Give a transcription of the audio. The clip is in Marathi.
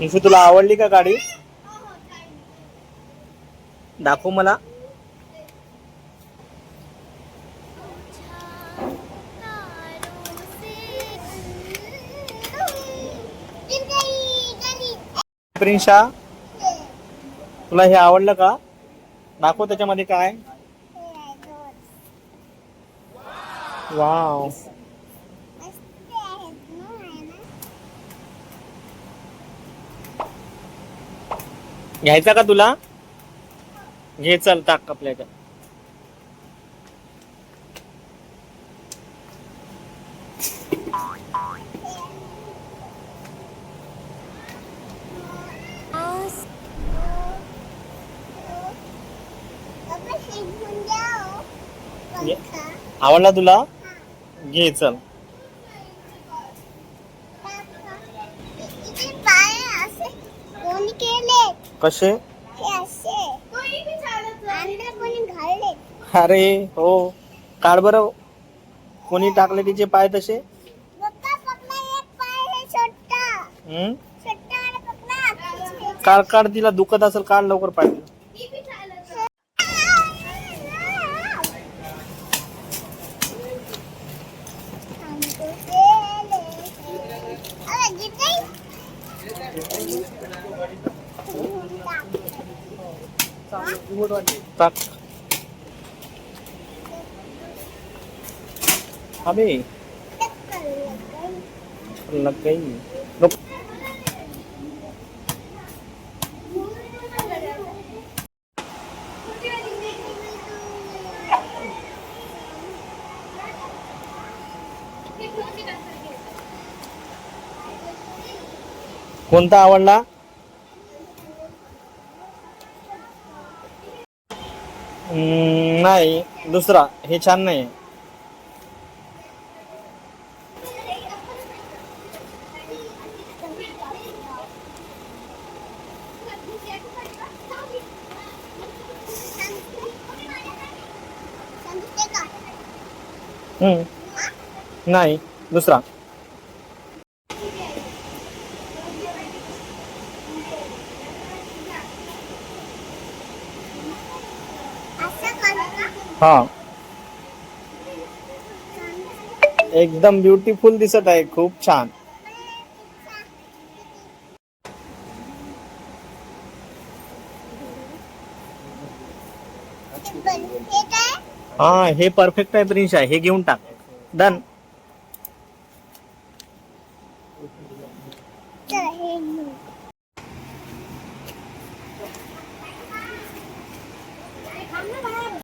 निशू तुला आवडली का गाडी? दाखव मला. प्रिन्शा तुला हे आवडलं का? दाखव त्याच्यामध्ये काय. वाव. घ्यायचा का तुला? घे चल टाक आपल्या आवडला तुला? घे चल. कसे? अरे हो. काढ बरं. कोणी टाकले तिचे पाय तसे? काढ काढ तिला दुखत असेल काढ लवकर पाय. Tak. Kami. Lagay. Nope. Thank you. कोणता आवडला? नाही दुसरा. हे छान नाही हम्म, नाही दुसरा. हा। एकदम ब्युटिफुल दिसत आहे खूप छान. हा हे परफेक्ट आहे प्रिन्स आहे हे घेऊन टाक. डन